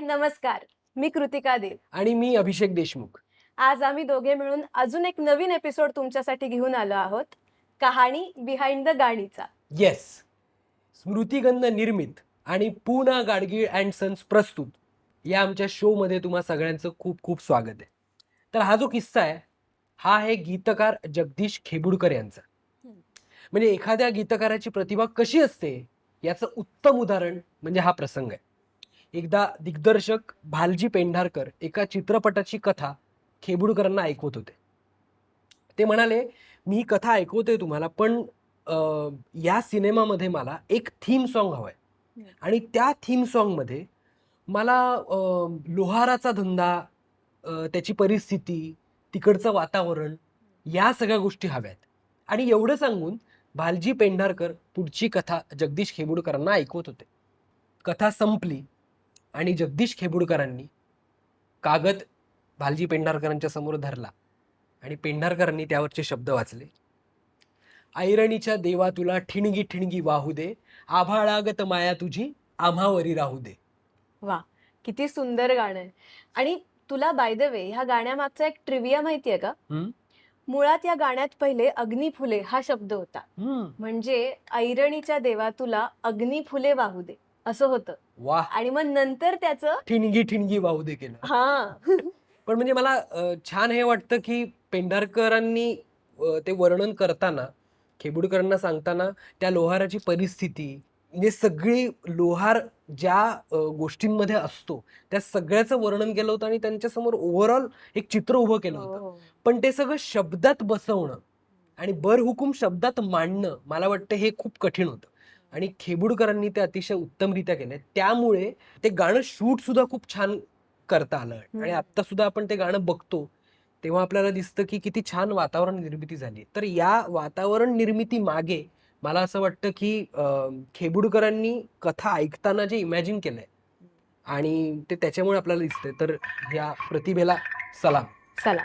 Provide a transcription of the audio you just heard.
नमस्कार. मी कृतिका देव. आणि मी अभिषेक देशमुख. आज आम्ही दोघे मिळून अजून एक नवीन एपिसोड तुमच्यासाठी घेऊन आलो आहोत. कहाणी बिहाइंड द गाडीचा येस स्मृतिगंध निर्मित आणि पूना गाडगीळ अँड सन्स प्रस्तुत या आमच्या शोमध्ये तुम्हा सगळ्यांचं खूप खूप स्वागत आहे. तर हा जो किस्सा आहे हा आहे गीतकार जगदीश खेबुडकर यांचा. म्हणजे एखाद्या गीतकाराची प्रतिभा कशी असते याचं उत्तम उदाहरण म्हणजे हा प्रसंग आहे. एकदा दिग्दर्शक भालजी पेंढारकर एका चित्रपटाची कथा खेबुडकरांना ऐकवत होते. ते म्हणाले मी ही कथा ऐकवतोय तुम्हाला पण या सिनेमामध्ये मला एक थीम सॉन्ग हवंय. आहे आणि त्या थीम सॉन्गमध्ये मला लोहाराचा धंदा त्याची परिस्थिती तिकडचं वातावरण या सगळ्या गोष्टी हव्यात. आणि एवढं सांगून भालजी पेंढारकर पुढची कथा जगदीश खेबुडकरांना ऐकवत होते. कथा संपली. आणि जगदीश खेबुडकरांनी कागद भालजी पेंढारकरांच्या समोर धरला आणि पेंढारकरांनी त्यावरचे शब्द वाचले. ऐरणीच्या देवा तुला ठिणगी ठिणगी वाहू दे आभाळागत माया तुझी आम्हावरी राहू दे. वा किती सुंदर गाणं आहे. आणि तुला बाय द वे ह्या गाण्यामागचा एक ट्रिव्हिया माहितीये का? हम्म. मुळात या गाण्यात पहिले अग्निफुले हा शब्द होता. म्हणजे ऐरणीच्या देवा तुला अग्निफुले वाहू दे. असं होतं. वा. आणि मग नंतर त्याचं ठिणगी ठिणगी वाहू दे केलं हा. पण म्हणजे मला अं, छान हे वाटतं की पेंढारकरांनी अं, ते वर्णन करताना खेबुडकरांना सांगताना त्या लोहाराची परिस्थिती म्हणजे सगळी लोहार ज्या अं, गोष्टींमध्ये असतो त्या सगळ्याचं वर्णन केलं होतं आणि त्यांच्यासमोर ओव्हरऑल एक चित्र उभं केलं होतं. हो. पण ते सगळं शब्दात बसवणं आणि बर हुकूम शब्दात मांडणं मला वाटतं हे खूप कठीण होतं. आणि खेबुडकरांनी ते अतिशय उत्तमरित्या केले त्यामुळे ते गाणं शूट सुद्धा खूप छान करता आलं. आणि. आता सुद्धा आपण ते गाणं बघतो तेव्हा आपल्याला दिसतं की किती छान वातावरण निर्मिती झाली तर या वातावरण निर्मिती मागे मला असं वाटतं की खेबुडकरांनी कथा ऐकताना जे इमॅजिन केलंय आणि ते त्याच्यामुळे आपल्याला दिसतंय. तर या प्रतिभेला सलाम. चला